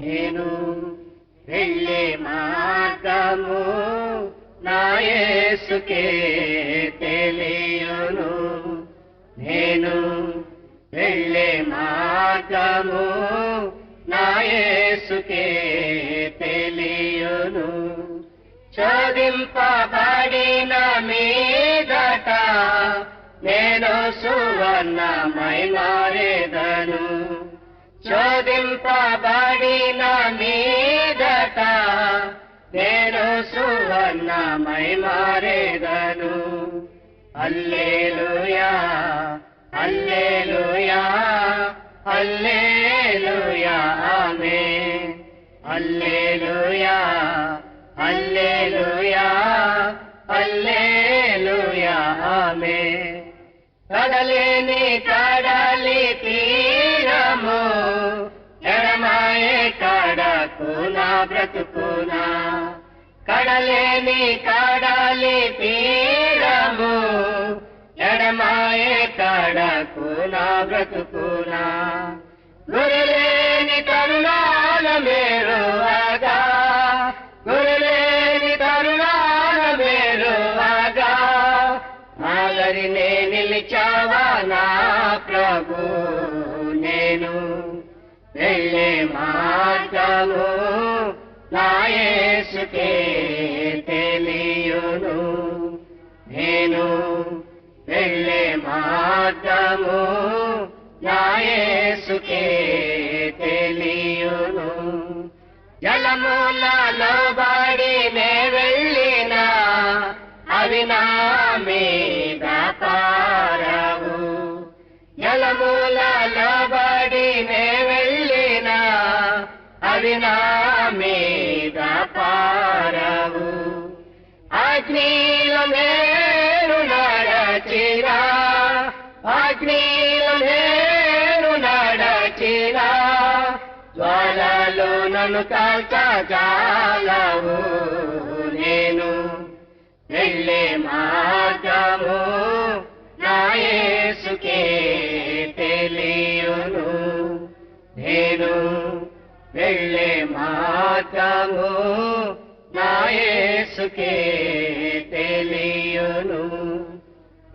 నేను వెళ్ళే మార్గము నాయసుకే తెలియను. నేను వెళ్ళే మార్గము నాయసుకే తెలియను. చదింపబడిన మీదట నేను సువర్ణమై మారేదను. చోదింపబడిన మీదట నేను సువర్ణమై మారేదను అల్లేలుయా అల్లేలుయా అల్లేలుయా ఆమె. అల్లేలుయా అల్లేలుయా అల్లేలుయా ఆమె. కడలేని కడలి తీరము. ఎడమాయే కడకునా బ్రతుకునా. కడలేని కడలి తీరము. ఎడమాయే కడకునా బ్రతుకునా. గురి ఆదరినే నిలిచావా నా ప్రభు? నేను వెళ్ళే మార్గము నాయసుకే తెలియను. నేను వెళ్ళే మార్గము నాయసుకే తెలియను తెలియును. జలములలో నా మీద పారవు. జలములలో నే వెళ్ళినా అవి నా మీద పారవు. అగ్నిలో నేను నడచిరా అగ్నిలో నేను నడచిరా జ్వాలలో నన్ను కాల్చజాలవు నేను వెళ్ళే మార్గము నాయసుకే తెలియను. నేను వెళ్ళే మార్గము నాయసుకే తెలియను.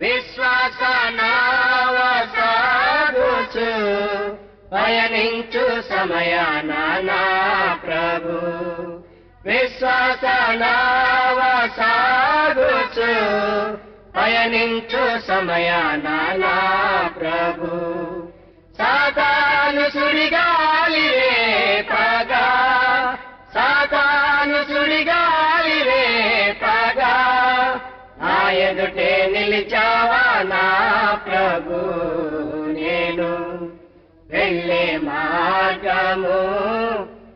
విశ్వాస నావసాగుచు పయనించు సమయాన నా ప్రభు. విశ్వాసనావసాగుచు పయనించు సమయాన నా ప్రభు. సాతాను సుడిగాలి రేపగా సాతాను సుడిగాలి రేపగా నా ఎదుటే నిలిచావా నా ప్రభు నేను. వెళ్ళే మార్గము